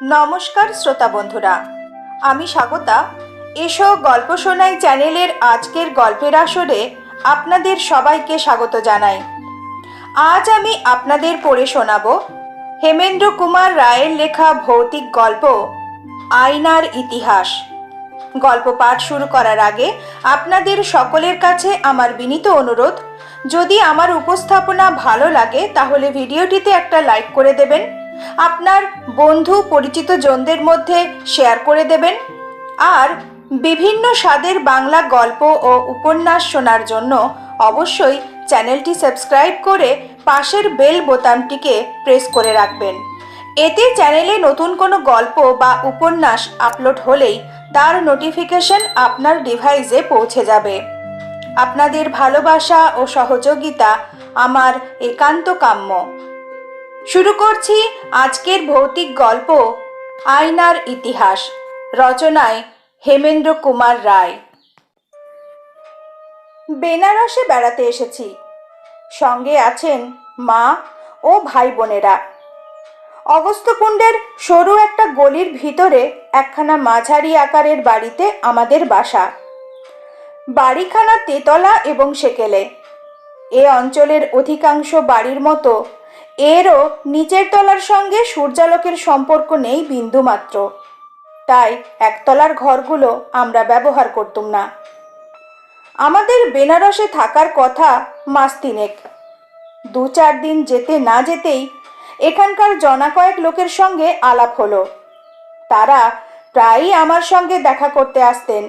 নমস্কার শ্রোতা বন্ধুরা। আমি স্বাগতা। এসো গল্প শোনাই চ্যানেলের আজকের গল্পের আসরে আপনাদের সবাইকে স্বাগত জানাই। আজ আমি আপনাদের পড়ে শোনাব হেমেন্দ্র কুমার রায়ের লেখা ভৌতিক গল্প, আয়নার ইতিহাস। গল্প পাঠ শুরু করার আগে আপনাদের সকলের কাছে আমার বিনীত অনুরোধ, যদি আমার উপস্থাপনা ভালো লাগে তাহলে ভিডিওটিতে একটা লাইক করে দেবেন আপনার বন্ধু পরিচিত জনদের মধ্যে শেয়ার করে দেবেন। আর বিভিন্ন স্বাদের বাংলা গল্প ও উপন্যাস শোনার জন্য অবশ্যই চ্যানেলটি সাবস্ক্রাইব করে পাশের বেল বোতামটিকে প্রেস করে রাখবেন। এতে চ্যানেলে নতুন কোনো গল্প বা উপন্যাস আপলোড হলেই তার নোটিফিকেশন আপনার ডিভাইসে পৌঁছে যাবে। আপনাদের ভালোবাসা ও সহযোগিতা আমার একান্ত কাম্য। শুরু করছি আজকের ভৌতিক গল্প, আয়নার ইতিহাস, রচনায় হেমেন্দ্র কুমার রায়। বেনারসে বেড়াতে এসেছি। সঙ্গে আছেন মা ও ভাই বোনেরা অগস্ত্যকুণ্ডের সরু একটা গলির ভিতরে একখানা মাঝারি আকারের বাড়িতে আমাদের বাসা। বাড়িখানা তেতলা এবং সেকেলে। এ অঞ্চলের অধিকাংশ বাড়ির মতো এরও নিচের তলার সঙ্গে সূর্যালোকের সম্পর্ক নেই বিন্দুমাত্র। তাই একতলার ঘরগুলো আমরা ব্যবহার করতুম না। আমাদের বেনারসে থাকার কথা মাস তিনেক। দু চার দিন যেতে না যেতেই এখানকার জনা কয়েক লোকের সঙ্গে আলাপ হলো। তারা প্রায়ই আমার সঙ্গে দেখা করতে আসতেন।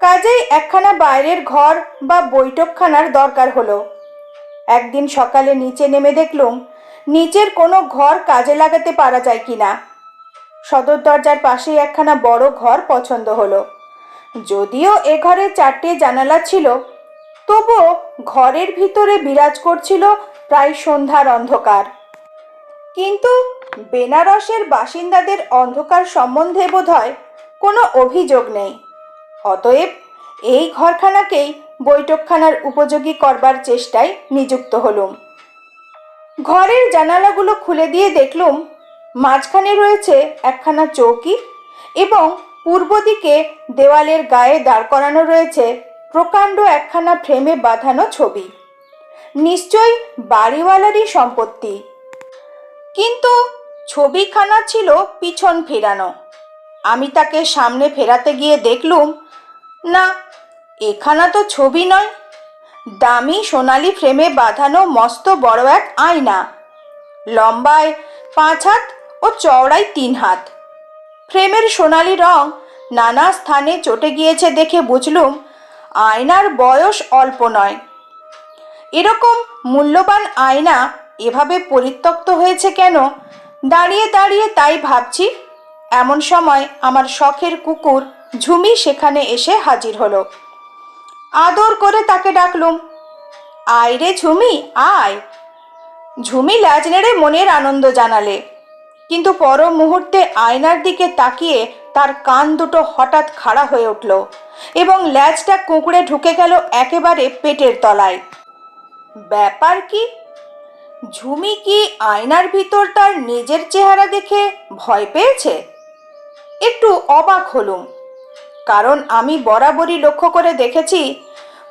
কাজেই একখানা বাইরের ঘর বা বৈঠকখানার দরকার হলো। একদিন সকালে নিচে নেমে দেখলুম নিচের কোনো ঘর কাজে লাগাতে পারা যায় কিনা? সদর দরজার পাশেই একখানা বড় ঘর পছন্দ হলো। যদিও এ ঘরে চারটে জানালা ছিল, তবুও ঘরের ভিতরে বিরাজ করছিল প্রায় সন্ধ্যার অন্ধকার। কিন্তু বেনারসের বাসিন্দাদের অন্ধকার সম্বন্ধে বোধহয় কোনো অভিযোগ নেই। অতএব এই ঘরখানাকেই বৈঠকখানার উপযোগী করবার চেষ্টায় নিযুক্ত হলুম। ঘরের জানালাগুলো খুলে দিয়ে দেখলুম মাঝখানে রয়েছে একখানা চৌকি এবং পূর্ব দিকে দেওয়ালের গায়ে দাঁড় করানো রয়েছে প্রকাণ্ড একখানা ফ্রেমে বাঁধানো ছবি। নিশ্চয়ই বাড়িওয়ালারই সম্পত্তি। কিন্তু ছবিখানা ছিল পিছন ফেরানো। আমি তাকে সামনে ফেরাতে গিয়ে দেখলুম, না, এখানা তো ছবি নয়। দামি সোনালি ফ্রেমে বাঁধানো মস্ত বড় এক আয়না। লম্বায় পাঁচ হাত ও চওড়ায় তিন হাত। ফ্রেমের সোনালি রং নানা স্থানে চটে গিয়েছে দেখে বুঝলুম আয়নার বয়স অল্প নয়। এরকম মূল্যবান আয়না এভাবে পরিত্যক্ত হয়েছে কেন? দাঁড়িয়ে দাঁড়িয়ে তাই ভাবছি। এমন সময় আমার শখের কুকুর ঝুমি সেখানে এসে হাজির হলো। আদর করে তাকে ডাকলুম। আয় রে ঝুমি, আয়। ঝুমি লাজ নেড়ে মনের আনন্দ জানালে। কিন্তু পর মুহূর্তে আয়নার দিকে তাকিয়ে তার কান দুটো হঠাৎ খাড়া হয়ে উঠল এবং ল্যাজটা কুঁকড়ে ঢুকে গেল একেবারে পেটের তলায়। ব্যাপার কি? ঝুমি কি আয়নার ভিতর তার নিজের চেহারা দেখে ভয় পেয়েছে? একটু অবাক হলুম। কারণ আমি বরাবরই লক্ষ্য করে দেখেছি,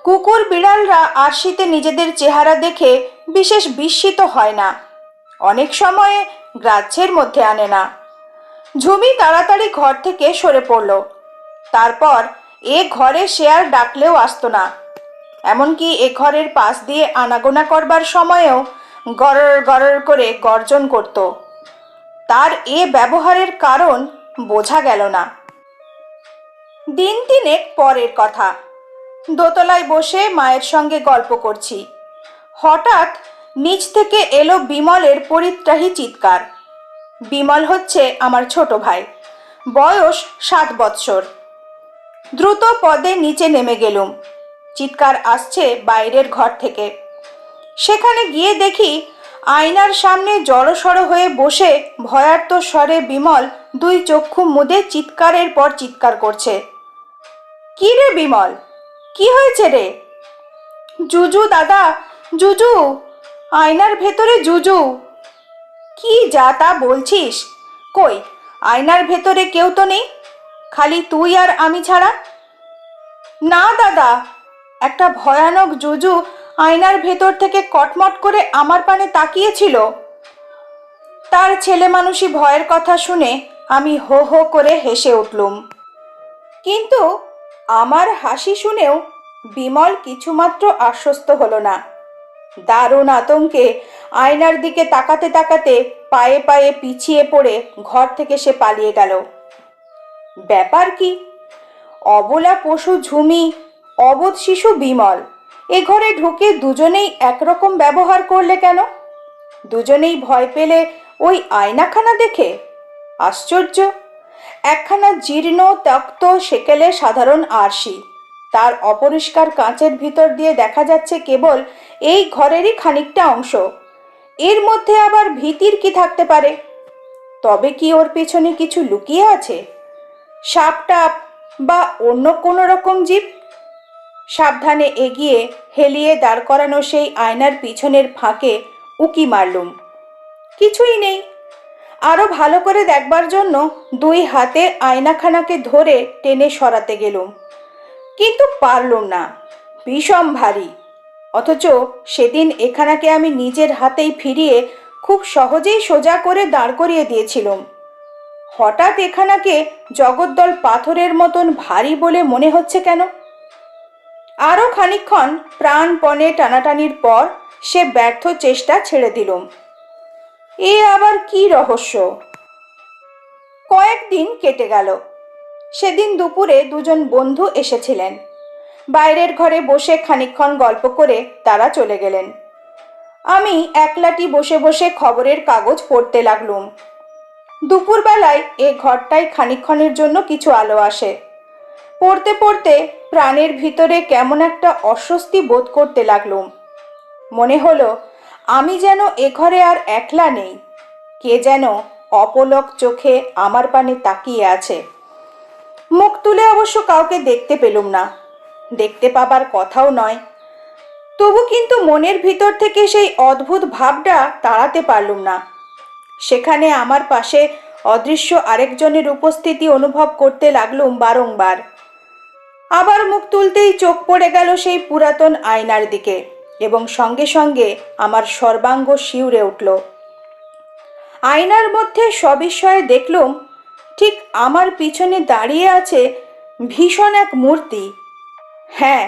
কুকুর বিড়ালরা আরশিতে নিজেদের চেহারা দেখে বিশেষ বিস্মিত হয় না। অনেক সময়ে গ্রাহ্যের মধ্যে আনে না। ঝুমি তাড়াতাড়ি ঘর থেকে সরে পড়ল। তারপর এ ঘরে শেয়ার ডাকলেও আসতো না। এমনকি এ ঘরের পাশ দিয়ে আনাগোনা করবার সময়েও গরর গরর করে গর্জন করত। তার এ ব্যবহারের কারণ বোঝা গেল না। দিন তিনেক পরের কথা। দোতলায় বসে মায়ের সঙ্গে গল্প করছি। হঠাৎ নিচ থেকে এলো বিমলের পরিত্রাহী চিৎকার। বিমল হচ্ছে আমার ছোট ভাই। বয়স সাত বৎসর। দ্রুত পদে নিচে নেমে গেলুম। চিৎকার আসছে বাইরের ঘর থেকে। সেখানে গিয়ে দেখি আয়নার সামনে জড়সড় হয়ে বসে ভয়ার্ত স্বরে বিমল দুই চক্ষু মুদে চিৎকারের পর চিৎকার করছে। কি রে বিমল? কি হয়েছে রে? জুজু দাদা, জুজু, আয়নার ভেতরে জুজু। কি যা তা বলছিস? কই, আয়নার ভেতরে কেউ তো নেই? খালি তুই আর আমি ছাড়া? না দাদা, একটা ভয়ানক জুজু আয়নার ভেতর থেকে কটমট করে আমার পানে তাকিয়েছিল। তার ছেলে মানুষই ভয়ের কথা শুনে আমি হো হো করে হেসে উঠলুম। কিন্তু আমার হাসি শুনেও বিমল কিছুমাত্র আশ্বস্ত হলো না। দারুণ আতঙ্কে আয়নার দিকে তাকাতে তাকাতে পায়ে পায়ে পিছিয়ে পড়ে ঘর থেকে সে পালিয়ে গেল। ব্যাপার কি? অবলা পশু ঝুমি, অবোধ শিশু বিমল, এ ঘরে ঢুকে দুজনেই একরকম ব্যবহার করলে কেন? দুজনেই ভয় পেলে ওই আয়নাখানা দেখে? আশ্চর্য! একখানা জীর্ণ, তক্ত, সেকেলে সাধারণ আরশি। তার অপরিষ্কার কাঁচের ভিতর দিয়ে দেখা যাচ্ছে কেবল এই ঘরেরই খানিকটা অংশ। এর মধ্যে আবার ভীতির কি থাকতে পারে? তবে কি ওর পেছনে কিছু লুকিয়ে আছে? সাপ টাপ বা অন্য কোনো রকম জীব? সাবধানে এগিয়ে হেলিয়ে দাঁড় করানো সেই আয়নার পিছনের ফাঁকে উকি মারলুম। কিছুই নেই আরও ভালো করে দেখবার জন্য দুই হাতে আয়নাখানাকে ধরে টেনে সরাতে গেলুম। কিন্তু পারলুম না। ভীষণ ভারী। অথচ সেদিন এখানাকে আমি নিজের হাতেই ফিরিয়ে খুব সহজেই সোজা করে দাঁড় করিয়ে দিয়েছিলাম। হঠাৎ এখানাকে জগদ্দল পাথরের মতন ভারী বলে মনে হচ্ছে কেন? আরও খানিক্ষণ প্রাণপণে টানাটানির পর সে ব্যর্থ চেষ্টা ছেড়ে দিলুম। এ আবার কি রহস্য? কয়েকদিন কেটে গেল। সেদিন দুপুরে দুজন বন্ধু এসেছিলেন। বাইরের ঘরে বসে খানিকক্ষণ গল্প করে তারা চলে গেলেন। আমি একলাটি বসে বসে খবরের কাগজ পড়তে লাগলুম। দুপুরবেলায় এ ঘরটায় খানিকক্ষণের জন্য কিছু আলো আসে। পড়তে পড়তে প্রাণের ভিতরে কেমন একটা অস্বস্তি বোধ করতে লাগলুম। মনে হলো আমি যেন এ ঘরে আর একলা নেই। কে যেন অপলক চোখে আমার পানে তাকিয়ে আছে। মুখ তুলে অবশ্য কাউকে দেখতে পেলুম না। দেখতে পাবার কথাও নয়। তবু কিন্তু মনের ভিতর থেকে সেই অদ্ভুত ভাবটা তাড়াতে পারলুম না। সেখানে আমার পাশে অদৃশ্য আরেকজনের উপস্থিতি অনুভব করতে লাগলুম বারংবার। আবার মুখ তুলতেই চোখ পড়ে গেল সেই পুরাতন আয়নার দিকে। এবং সঙ্গে সঙ্গে আমার সর্বাঙ্গ শিউরে উঠল। আয়নার মধ্যে সবিস্ময়ে দেখলুম, ঠিক আমার পিছনে দাঁড়িয়ে আছে ভীষণ এক মূর্তি। হ্যাঁ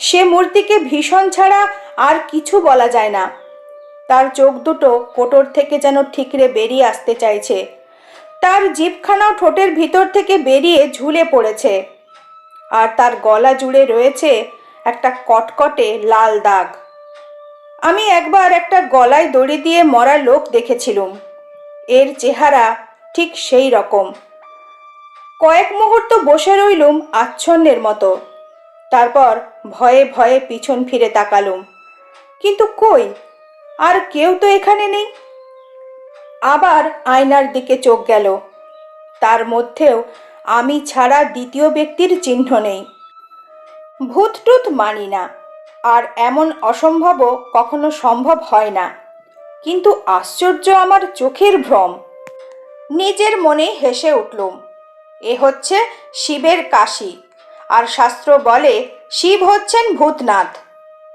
সে মূর্তিকে ভীষণ ছাড়া আর কিছু বলা যায় না। তার চোখ দুটো কোটর থেকে যেন ঠিকরে বেরিয়ে আসতে চাইছে। তার জিভখানাও ঠোঁটের ভিতর থেকে বেরিয়ে ঝুলে পড়েছে। আর তার গলা জুড়ে রয়েছে একটা কটকটে লাল দাগ। আমি একবার একটা গলায় দড়ি দিয়ে মরা লোক দেখেছিলুম। এর চেহারা ঠিক সেই রকম। কয়েক মুহূর্ত বসে রইলুম আচ্ছন্নের মতো। তারপর ভয়ে ভয়ে পিছন ফিরে তাকালুম। কিন্তু কই? আর কেউ তো এখানে নেই। আবার আয়নার দিকে চোখ গেল। তার মধ্যেও আমি ছাড়া দ্বিতীয় ব্যক্তির চিহ্ন নেই। ভূতটুত মানি না। আর এমন অসম্ভবও কখনো সম্ভব হয় না। কিন্তু আশ্চর্য আমার চোখের ভ্রম। নিজের মনে হেসে উঠলুম, এ হচ্ছে শিবের কাশি। আর শাস্ত্র বলে, শিব হচ্ছেন ভূতনাথ।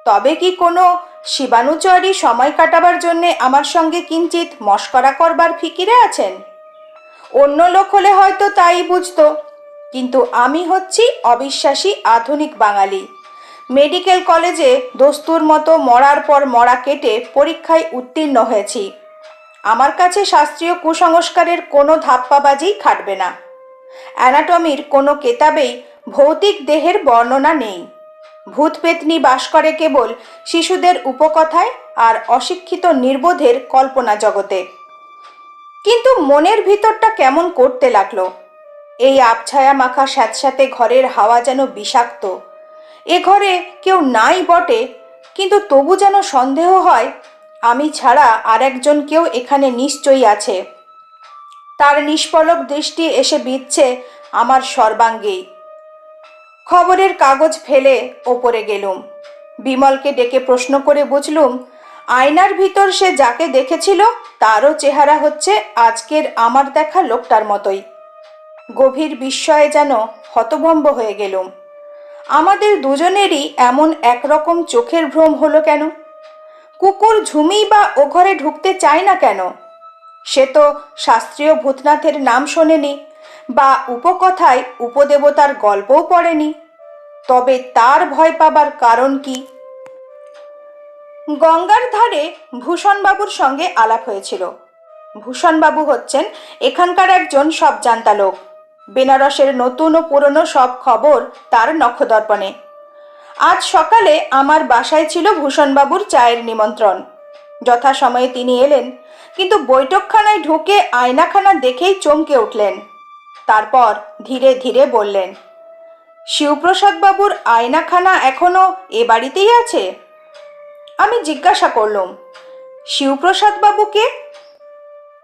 তবে কি কোনো শিবানুচরী সময় কাটাবার জন্যে আমার সঙ্গে কিঞ্চিত মস্করা করবার ফিকিরে আছেন? অন্য লোক হলে হয়তো তাই বুঝত, কিন্তু আমি হচ্ছি অবিশ্বাসী আধুনিক বাঙালি। মেডিকেল কলেজে দস্তুর মতো মরার পর মরা কেটে পরীক্ষায় উত্তীর্ণ হয়েছি। আমার কাছে শাস্ত্রীয় কুসংস্কারের কোনো ধাপ্পাবাজি খাটবে না। অ্যানাটমির কোনো কেতাবেই ভৌতিক দেহের বর্ণনা নেই। ভূত পেতনি বাস করে কেবল শিশুদের উপকথায় আর অশিক্ষিত নির্বোধের কল্পনা জগতে। কিন্তু মনের ভিতরটা কেমন করতে লাগল? এই আবছায়া মাখা স্যাঁতস্যাঁতে ঘরের হাওয়া যেন বিষাক্ত। এ ঘরে কেউ নাই বটে, কিন্তু তবু যেন সন্দেহ হয়, আমি ছাড়া আর একজন কেউ এখানে নিশ্চয়ই আছে। তার নিষ্পলক দৃষ্টি এসে বিচ্ছে আমার সর্বাঙ্গেই। খবরের কাগজ ফেলে ওপরে গেলুম। বিমলকে ডেকে প্রশ্ন করে বুঝলুম, আয়নার ভিতর সে যাকে দেখেছিল, তারও চেহারা হচ্ছে আজকের আমার দেখা লোকটার মতোই। গভীর বিস্ময়ে যেন হতভম্ব হয়ে গেলুম। আমাদের দুজনেরই এমন একরকম চোখের ভ্রম হলো কেন? কুকুর ঝুমি বা ও ঘরে ঢুকতে চায় না কেন? সে তো শাস্ত্রীয় ভূতনাথের নাম শোনেনি, বা উপকথায় উপদেবতার গল্পও পড়েনি। তবে তার ভয় পাবার কারণ কি? গঙ্গার ধারে ভূষণবাবুর সঙ্গে আলাপ হয়েছিল। ভূষণবাবু হচ্ছেন এখানকার একজন সব জানতা লোক। বেনারসের নতুন ও পুরনো সব খবর তার নক্ষদর্পণে আজ সকালে আমার বাসায় ছিল ভূষণবাবুর চায়ের নিমন্ত্রণ। যথাসময়ে তিনি এলেন, কিন্তু বৈঠকখানায় ঢুকে আয়নাখানা দেখেই চমকে উঠলেন। তারপর ধীরে ধীরে বললেন শিবপ্রসাদবাবুর আয়নাখানা এখনও এ বাড়িতেই আছে? আমি জিজ্ঞাসা করলুম, শিবপ্রসাদ বাবুকে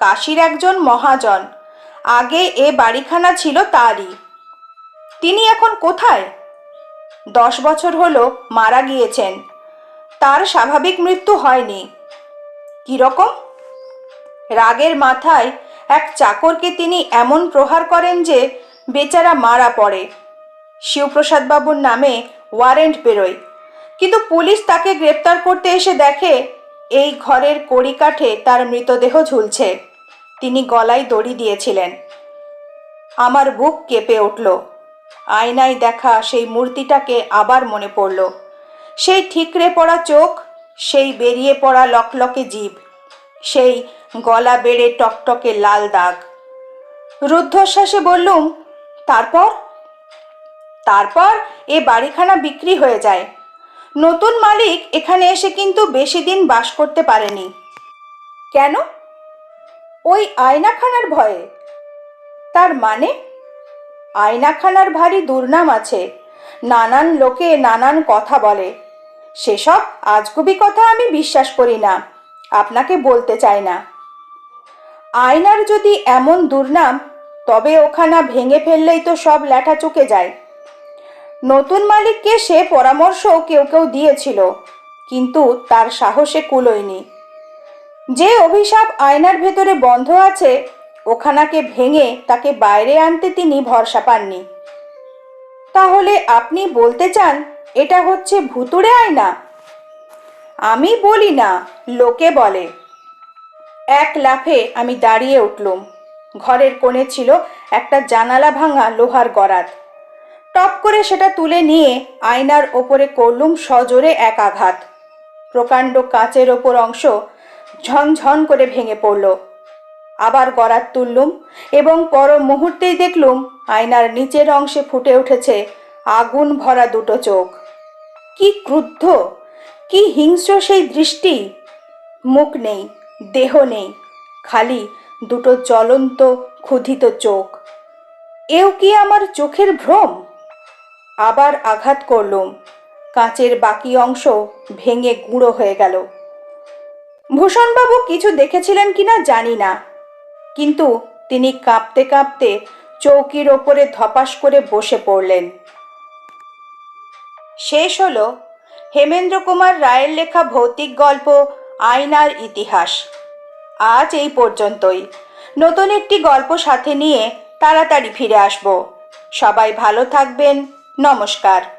কাশীর একজন মহাজন। আগে এ বাড়িখানা ছিল তারই। তিনি এখন কোথায়? দশ বছর হলো মারা গিয়েছেন। তার স্বাভাবিক মৃত্যু হয়নি। কীরকম রাগের মাথায় এক চাকরকে তিনি এমন প্রহার করেন যে বেচারা মারা পড়ে। শিবপ্রসাদ বাবুর নামে ওয়ারেন্ট বেরোয়। কিন্তু পুলিশ তাকে গ্রেপ্তার করতে এসে দেখে এই ঘরের কড়িকাঠে তার মৃতদেহ ঝুলছে। তিনি গলায় দড়ি দিয়েছিলেন। আমার বুক কেঁপে উঠল। আয়নায় দেখা সেই মূর্তিটাকে আবার মনে পড়ল। সেই ঠিকরে পড়া চোখ, সেই বেরিয়ে পড়া লকলকে জীব, সেই গলা বেড়ে টকটকে লাল দাগ। রুদ্ধশ্বাসে বললুম, তারপর? তারপর এ বাড়িখানা বিক্রি হয়ে যায়। নতুন মালিক এখানে এসে কিন্তু বেশি দিন বাস করতে পারেনি। কেন? ওই আয়নাখানার ভয়ে। তার মানে? আয়নাখানার ভারী দুর্নাম আছে। নানান লোকে নানান কথা বলে। সেসব আজগুবি কথা আমি বিশ্বাস করি না, আপনাকে বলতে চাই না। আয়নার যদি এমন দুর্নাম, তবে ওখানা ভেঙে ফেললেই তো সব ল্যাঠা চুকে যায়। নতুন মালিককে সে পরামর্শ কেউ কেউ দিয়েছিল, কিন্তু তার সাহসে কুলোয়নি। যে অভিশাপ আয়নার ভেতরে বন্ধ আছে, ওখানাকে ভেঙে তাকে বাইরে আনতে তিনি ভরসা পাননি। তাহলে আপনি বলতে চান, এটা হচ্ছে ভুতুড়ে আয়না? আমি বলি না, লোকে বলে। এক লাফে আমি দাঁড়িয়ে উঠলুম। ঘরের কোণে ছিল একটা জানালা ভাঙা লোহার গরাত। টপ করে সেটা তুলে নিয়ে আয়নার ওপরে করলুম সজোরে এক আঘাত। প্রকাণ্ড কাঁচের ওপর অংশ ঝনঝন করে ভেঙে পড়ল। আবার গড়াত তুললুম এবং পর মুহূর্তেই দেখলুম আয়নার নিচের অংশে ফুটে উঠেছে আগুন ভরা দুটো চোখ। কি ক্রুদ্ধ, কি হিংস্র সেই দৃষ্টি। মুখ নেই, দেহ নেই, খালি দুটো জ্বলন্ত, ক্ষুধিত চোখ। এও কি আমার চোখের ভ্রম? আবার আঘাত করলুম। কাঁচের বাকি অংশ ভেঙে গুঁড়ো হয়ে গেল। ভূষণবাবু কিছু দেখেছিলেন কিনা জানি না। কিন্তু তিনি কাঁপতে কাঁপতে চৌকির ওপরে ধপাস করে বসে পড়লেন। শেষ হল হেমেন্দ্র কুমার রায়ের লেখা ভৌতিক গল্প, আয়নার ইতিহাস। আজ এই পর্যন্তই। নতুন একটি গল্প সাথে নিয়ে তাড়াতাড়ি ফিরে আসব। সবাই ভালো থাকবেন। নমস্কার।